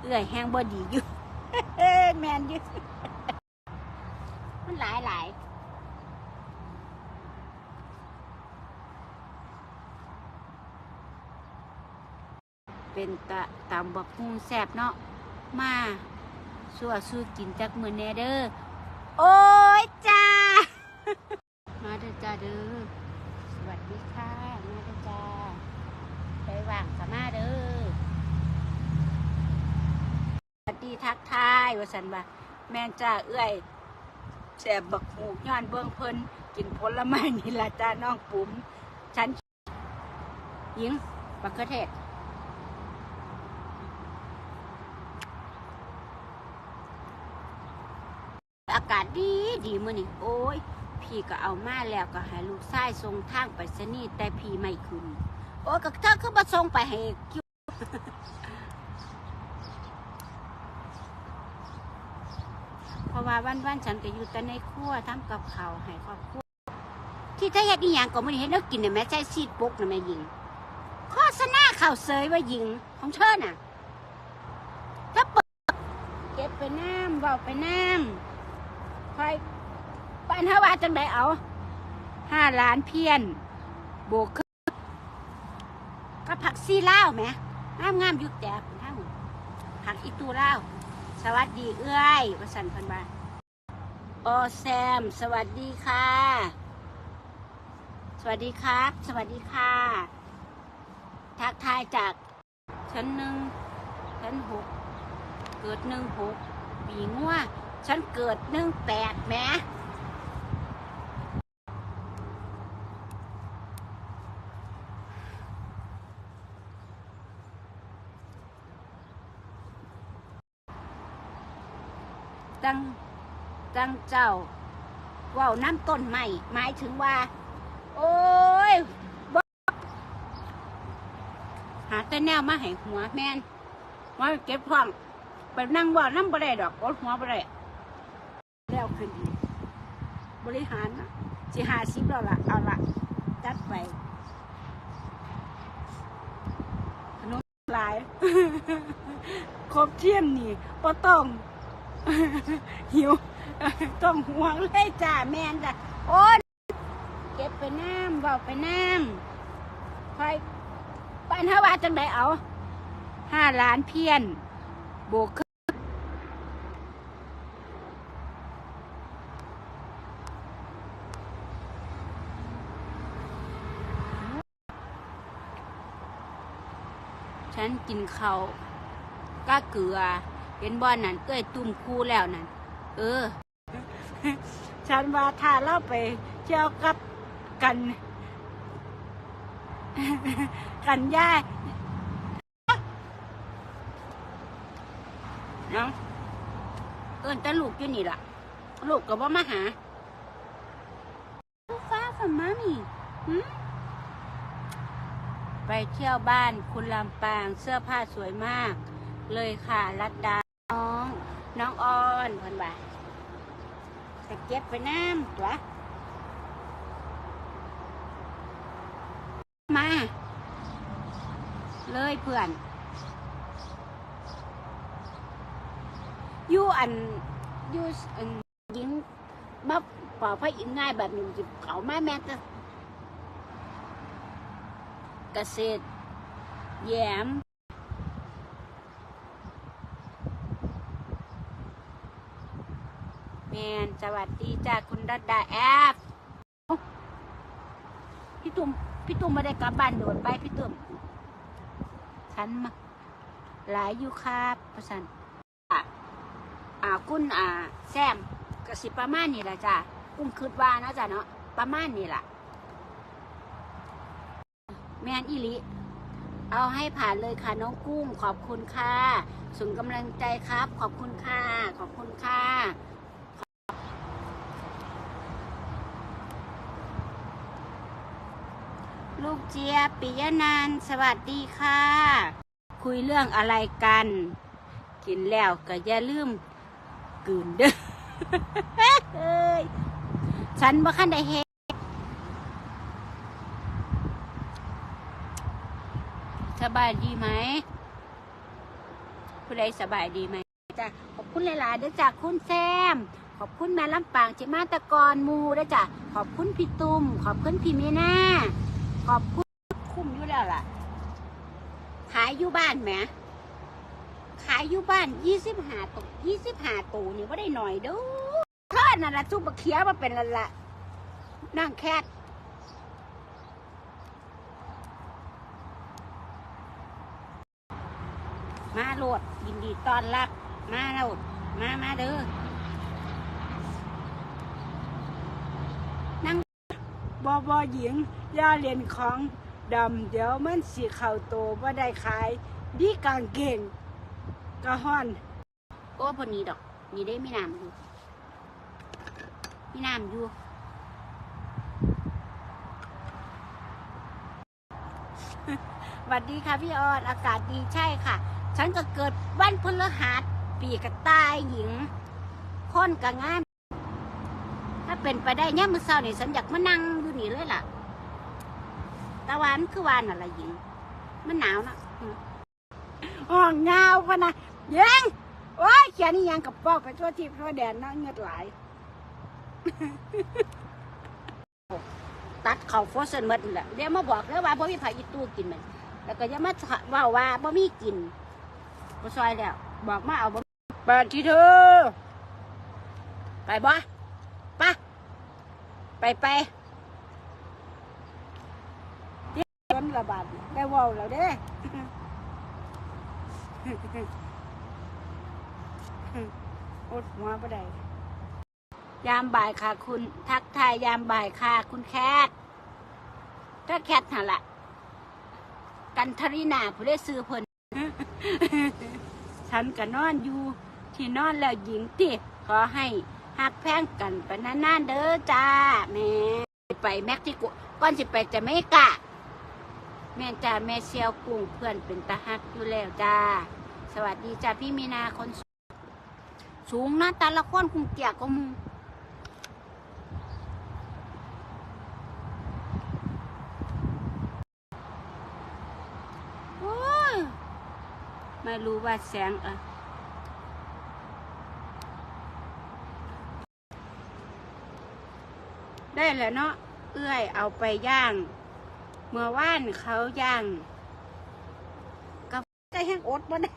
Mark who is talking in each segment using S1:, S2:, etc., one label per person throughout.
S1: เอื้อยแห้งบอดีอยู่แมนอยู่มันหลายหลายเป็นตะตำบักฮูแซบเนาะมาสัวสู้กินจักมือแน่เด้อโอ้ยจ้ามาเด้อจ้าเด้อสวัสดีค่ะมาเด้อจ้าไปว่างสมาเด้อ ดีทักทายว่าสันว่าแม่นจ้าเอื้อยแสบบักหูย้อนเบื้องเพิ่นกินผลไม้นี่ละจ้าน้องปุ๋มฉันหญิงบักเขือเทศอากาศดีดีมื้อนี่โอ้ย พี่ก็เอามาแล้วก็ให้ลูกชายส่งทางไปสนีแต่พี่ไม่ขึ้นโอ้ยก็เธอคือมาส่งไปให้คิว เพ ราะว่าวันวันฉันก็อยู่แต่ในครัวทำกับข้าวให้ครอบครัวที่ถ้าเฮ็ดอีหยังก็ไม่ได้เฮ็ดแล้วกินน่ะแม่ใช่ซีดปุ๊กนะแม่ยิงโฆษณาข่าวเสยว่ายิงของเธอน่ะ ถ้าเปิดเก็บไปน้ำเบาไปน้ำคอยปันฮาวาจังไดเอาห้าล้านเพี้ยนโบกขึ้นก็ผักซีเล่าไหมงามงามยุกแต่เป็นห้าหมผักอีตูล่า สวัสดีเอื้อยประสันพันบาโอแซม สวัสดีค่ะ สวัสดีครับ สวัสดีค่ะ ทักทายจากชั้นหนึ่งชั้นหกเกิดหนึ่งหกปีงัวฉันเกิดหนึ่งแปดแหม ตั้งตั้งเจ้าว่าน้ำต้นใหม่หมายถึงว่า โอ้ยบ่หาแต่แนวมาให้หัวแม่นมาเก็บท้องไปนั่งว่าน้ำบ่ได้ดอกอดหัวบ่ได้แล้วขึ้นอีบริหารสิหาสิบแล้วล่ะเอาละจัดไปขนมหลาย ครบเที่ยมนี่บ่ต้อง หิวต้องห่วงเลยจ้าแม่นจ้ะโอ้เก็บไปน้ำเบาไปน้ำคอยปันฮาวาจังไดเอาห้าล้านเพี้ยนโบกขึ้นฉันกินเขาวก็เกลือ เห็นบ่อนนั่นเอ้ยตุ่มคูแล้วนั่นเออ ฉันว่าถ้าเราไปเที่ยวกับกัน กันย่าเนาะเอินแต่ลูกอยู่นี่ล่ะ ลูกก็บ่มาหาฟ้าฝนมานี่หึไปเที่ยวบ้านคุณลำปางเสื้อผ้าสวยมาก เลยค่ะรัดดา น้องน้องออนเพิ่นว่าจะเก็บไปน้ำตัวมา เลยเพื่อนอยู่อันอยู่อันยิงมาปอพระอินง่ายแบบนี้จิเขามาแม่ก็เกษตรแยม แม นสวัสดีจ้าคุณรัตดาแอฟพี่ตุ้มพี่ตุ้มไม่ได้กลับบ้านโดดไปพี่ตุ้มฉันมาหลายอยู่ครับประสันอ่าคุณอ่า แซมกระสิประมาณนี่แหละจ้ากุ้มคืดว่านะจ้าเนาะประมาณนี่แหละแมนอีหลิเอาให้ผ่านเลยค่ะน้องกุ้งขอบคุณค่ะส่งกำลังใจครับ ขอบคุณค่ะ ขอบคุณค่ะ ลูกเจี๊ยบปิยนันสวัสดีค่ะ คุยเรื่องอะไรกัน กินแล้วก็อย่าลืมกืนเด้อเอ้ยฉันบ่คันได้เฮ็ดสบายดีไหมผู้ใดสบายดีไหมจ้ะขอบคุณหลายๆเด้อจ้ะคุณแซม ขอบคุณแม่ลำปางจิมาตะกรมูเด้อจ้ะขอบคุณพี่ตุ้มขอบคุณพี่เมน่า ขอบคุณคุ้มอยู่แล้วล่ะ ขายอยู่บ้านแหมขายอยู่บ้านยี่สิบห้าตัวยี่สิบห้าตัวนี่ว่าได้หน่อยเด้อเท่านั่นละซุปบเขียวมาเป็นละละนั่งแคทมาโหลดยินดีต้อนรับ มาโหลดมามาเด้อ
S2: บอบอหญิงย่าเรียนของดำเดี๋ยวมันสีเข่าโตว่าได้ขาย ดีกางเก่งกะฮ้อน
S1: โอ้พอนี้ดอก นี่ได้มีน้ำอยู่มีน้ำอยู่สวัสดีค่ะพี่ออนอากาศดีใช่ค่ะ ฉันก็เกิดวันพฤหัสปีกระต่ายหญิงคนกะงามถ้าเป็นไปได้เนี่ยามมือเช้านี่ฉันอยากมานั่ง อยู่นี่เลยล่ะตะวันคือวานอะไรหญิง มันหนาวนะอืม
S2: ห้องเงาพะนะเยังโอ้ยเขียนนี่ยังกับป้อกไปทั่วทิพย์ทั่วแดนนะเงือดไหลาย
S1: ตัดเขาโฟเซนหมดนั่นแหละเดี๋ยวมาบอกแล้วว่าบ่มีไผอีตู้กินมันแล้วก็อย่ามาเว่าว่าบ่มีกินบ่ซอยแล้ว บอกมาเอาบ่
S2: เปิดที่เธอ
S1: ไปบ่ไปไปไป
S2: เงิน ระบาดได้วาวแล้วเด้อดหัวบ่ได้
S1: ยามบ่ายค่ะ คุณทักทายยามบ่ายค่ะ คุณแคทถ้าแคทหั่นละกันทรินาผู้ได้ซื้อเพนฉันก็นอนอยู่ ที่นอนแล้วหญิงติขอให้หักแพงกันไปนานๆเด้อจ้าแม่ไปเม็กซิโกก่อนสิไปจะไม่กะ แม่จ้าแม่เซียวกุ้งเพื่อนเป็นตาฮักอยู่แล้วจ้า สวัสดีจ้าพี่มีนาคนสูงนะแต่ละคนคงเกียกก็มูโอ้ยไม่รู้ว่าแสงออได้แล้วเนาะ เอื้อยเอาไปย่าง เมื่อว่านเขาย่างกับใจแห้งอดบ่ได้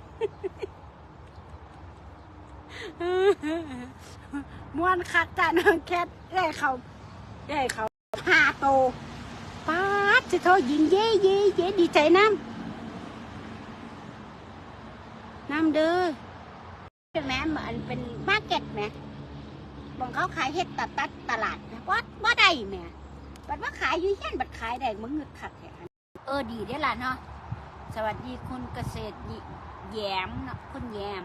S2: ม้วนคักจานองแคทได้เขาได้เขา
S1: หาโตป้าจะโทษยิงเย่เย่เย่ดีใจน้ำน้ำเด้อแม่เหมือนเป็นมาร์เก็ตแหม่บางเขาขายเห็ดตัดตัดตลาดว่าว่าได้แหม่ บัดว่าขายอยู่เฮียนบัดขายได้มึงเงึดขัดแท้อันเออดีได้ล่ะเนาะสวัสดีคุณเกษตรแยมเนาะคุณแยม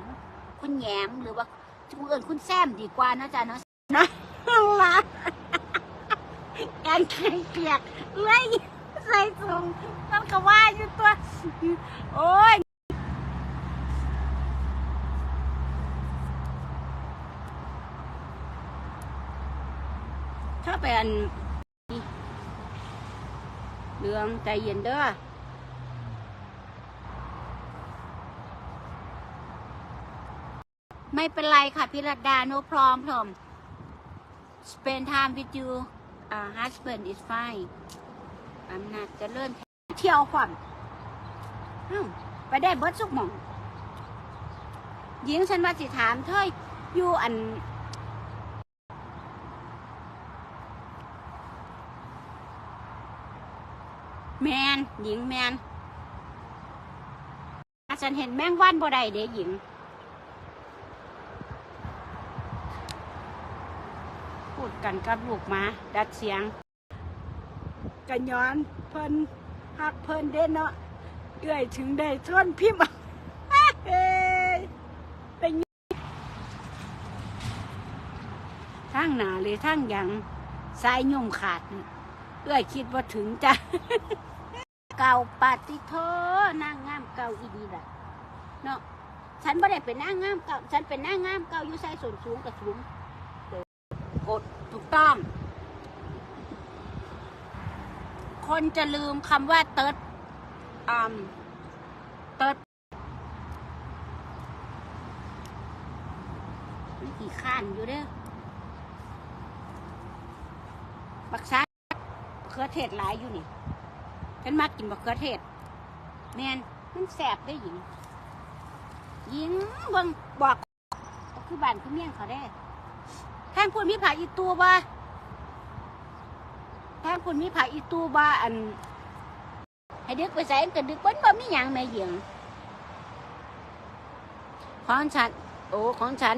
S1: คุณแยมหรือว่าชื่ออื่นคุณแซมดีกว่านาะจ๊ะเนาะ
S2: ละแอนแข็งเปียกเลยใส่ถุงมันก็ว่าอยู่ตัว โอ้ย
S1: ถ้าเป็น เรื่องใจเย็นเด้อไม่เป็นไรค่ะพิรดาโนพร้อมพร้อม spend time with you uh, husband is fine อำนาจจะเลื่อนเที่ยวขวัญอ้าวไปได้เบิร์ดสุกหมองหญิงฉันว่าสิถามเธออยู่อัน แมนหญิงแมนฉันเห็นแมงวันบ่ได้เด้หญิง พูดกันกับลูกมา ดัดเสียง
S2: กันย้อนเพิ่นหักเพิ่นเด้เนาะเอื้อยถึงได้ทนพิมพ์เป็น
S1: ทั้งหนาเลยทั้งยังสายยุ่มขาด เอื้อยคิดว่าถึงจ้ะ เก่าปาติโทนางงามเก่าอีดีล่ะเนาะฉันไม่ได้เป็นนางงามเก่าฉันเป็นนางงามเก่าอยู่ใส่ส่วนสูงกับสูงกดถูกต้อง คนจะลืมคำว่าเติร์ดอืมเติร์ดมันขี่ข้านอยู่เด้อบักซาบักเขือเทศหลายอยู่นี่ ฉันมากกินบักเขือเทศแมนมันแสบได้หญิงหญิงเบิ่งบอกคือบ้านคือเมี่ยงเขาได้แทงพูนมีผาอีตูบ่แทงพูนมีผาอีตูบ่อัน ให้ดึกไปใส่อันดึกเปิ้นบ่มีหยังแม่หญิงของฉัน โอ้ของฉัน